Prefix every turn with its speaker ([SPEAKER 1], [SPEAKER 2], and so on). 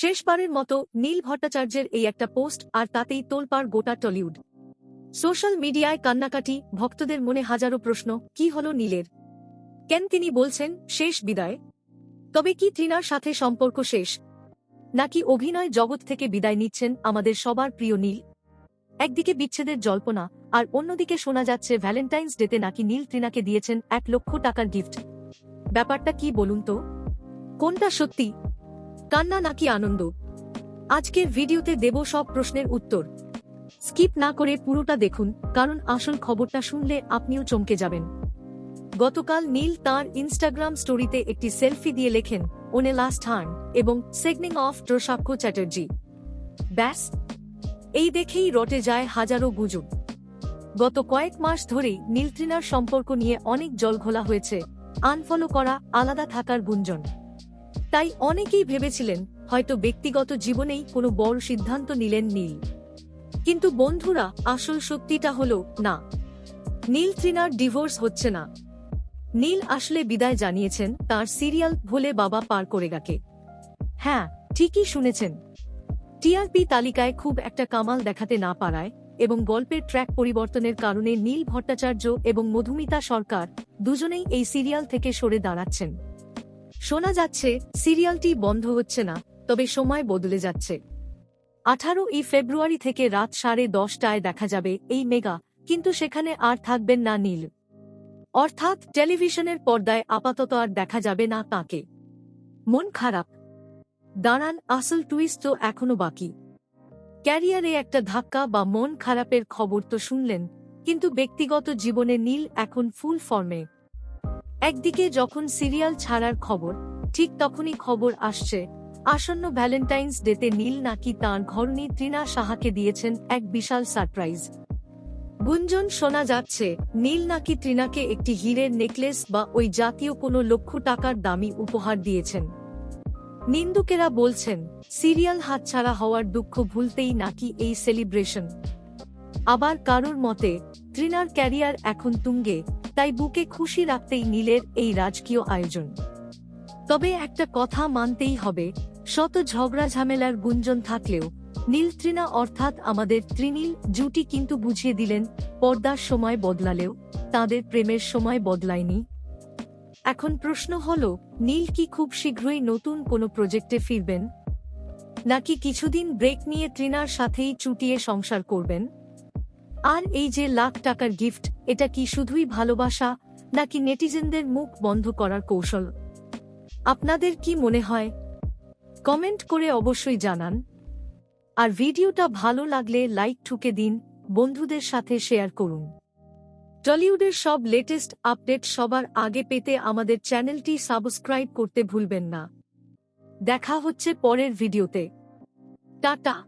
[SPEAKER 1] শেষবারের মতো নীল ভট্টাচার্যের এই একটা পোস্ট আর তাতেই তোলপাড় গোটা টলিউড। সোশ্যাল মিডিয়ায় কান্নাকাটি, ভক্তদের মনে হাজারো প্রশ্ন, কি হল নীলের? কেন তিনি বলছেন, শেষ বিদায় তবে কি তৃণার সাথে সম্পর্ক শেষ? নাকি অভিনয় জগৎ থেকে বিদায় নিচ্ছেন আমাদের সবার প্রিয় নীল? একদিকে বিচ্ছেদের জল্পনা, আর অন্যদিকে শোনা যাচ্ছে ভ্যালেন্টাইন্স ডেতে নাকি নীল তৃণাকে দিয়েছেন এক লক্ষ টাকার গিফট। ব্যাপারটা কি বলুন তো? কোনটা সত্যি? কান্না নাকি আনন্দ? আজকের ভিডিওতে দেব সব প্রশ্নের উত্তর। স্কিপ না করে পুরোটা দেখুন, কারণ আসল খবরটা শুনলে আপনিও চমকে যাবেন। গতকাল নীল তার ইনস্টাগ্রাম স্টোরিতে একটি সেলফি দিয়ে লেখেন ওনে লাস্ট হার্ন এবং সেগনিং অফ ড্রসাক্ষ চ্যাটার্জি ব্যাস, এই দেখেই রটে যায় হাজারো গুজব। গত কয়েক মাস ধরেই নীলত্রিনার সম্পর্ক নিয়ে অনেক জলঘোলা হয়েছে। আনফলো করা আলাদা থাকার গুঞ্জন। তাই অনেকেই ভেবেছিলেন হয়তো ব্যক্তিগত জীবনেই কোনো বড় সিদ্ধান্ত নিলেন নীল। কিন্তু বন্ধুরা, আসল সত্যিটা হল না। নীল ত্রিনার ডিভোর্স হচ্ছে না। নীল আসলে বিদায় জানিয়েছেন তার সিরিয়াল ভোলে বাবা পার করে গাকে। হ্যাঁ ঠিকই শুনেছেন। টিআরপি তালিকায় খুব একটা কামাল দেখাতে না পারায় এবং গল্পের ট্র্যাক পরিবর্তনের কারণে নীল ভট্টাচার্য এবং মধুমিতা সরকার দুজনেই এই সিরিয়াল থেকে সরে দাঁড়াচ্ছেন। শোনা যাচ্ছে, সিরিয়ালটি বন্ধ হচ্ছে না, তবে সময় বদলে যাচ্ছে। আঠারো ই ফেব্রুয়ারি থেকে রাত সাড়ে দশটায় দেখা যাবে এই মেগা, কিন্তু সেখানে আর থাকবেন না নীল। অর্থাৎ টেলিভিশনের পর্দায় আপাতত আর দেখা যাবে না তাকে। মন খারাপ। দাঁড়ান, আসল টুইস্ট তো এখনও বাকি। ক্যারিয়ারে একটা ধাক্কা বা মন খারাপের খবর তো শুনলেন, কিন্তু ব্যক্তিগত জীবনে নীল এখন ফুল ফর্মে একদিকে যখন সিরিয়াল ছাড়ার খবর, ঠিক তখনই খবর আসছে, আসন্ন ভ্যালেন্টাইন্স ডেতে নীল নাকি তাঁর ঘরনি তৃণা সাহাকে দিয়েছেন এক বিশাল সারপ্রাইজ। গুঞ্জন শোনা যাচ্ছে, নীল নাকি তৃণাকে একটি হীরের নেকলেস বা ওই জাতীয় কোনো লক্ষ টাকার দামি উপহার দিয়েছেন। নিন্দুকেরা বলছেন, সিরিয়াল হাতছাড়া হওয়ার দুঃখ ভুলতেই নাকি এই সেলিব্রেশন। আবার কারোর মতে, তৃণার ক্যারিয়ার এখন তুঙ্গে তাই বুকে খুশি রাখতেই নীলের এই রাজকীয় আয়োজন। তবে একটা কথা মানতেই হবে, শত ঝগড়া ঝামেলার গুঞ্জন থাকলেও নীল তৃণা অর্থাৎ আমাদের ত্রিনীল জুটি কিন্তু বুঝিয়ে দিলেন, পর্দার সময় বদলালেও তাদের প্রেমের সময় বদলায়নি। এখন প্রশ্ন হল, নীল কি খুব শীঘ্রই নতুন কোনো প্রজেক্টে ফিরবেন? নাকি কিছুদিন ব্রেক নিয়ে তৃণার সাথেই চুটিয়ে সংসার করবেন? আর এই যে লাখ টাকার গিফট এটা কি শুধুই ভালোবাসা, নাকি নেটিজেনদের মুখ বন্ধ করার কৌশল? আপনাদের কি মনে হয়? কমেন্ট করে অবশ্যই জানান। আর ভিডিওটা ভালো লাগলে লাইক ঠুকে দিন, বন্ধুদের সাথে শেয়ার করুন। টলিউডের সব লেটেস্ট আপডেট সবার আগে পেতে আমাদের চ্যানেলটি সাবস্ক্রাইব করতে ভুলবেন না। দেখা হচ্ছে পরের ভিডিওতে। টাটা!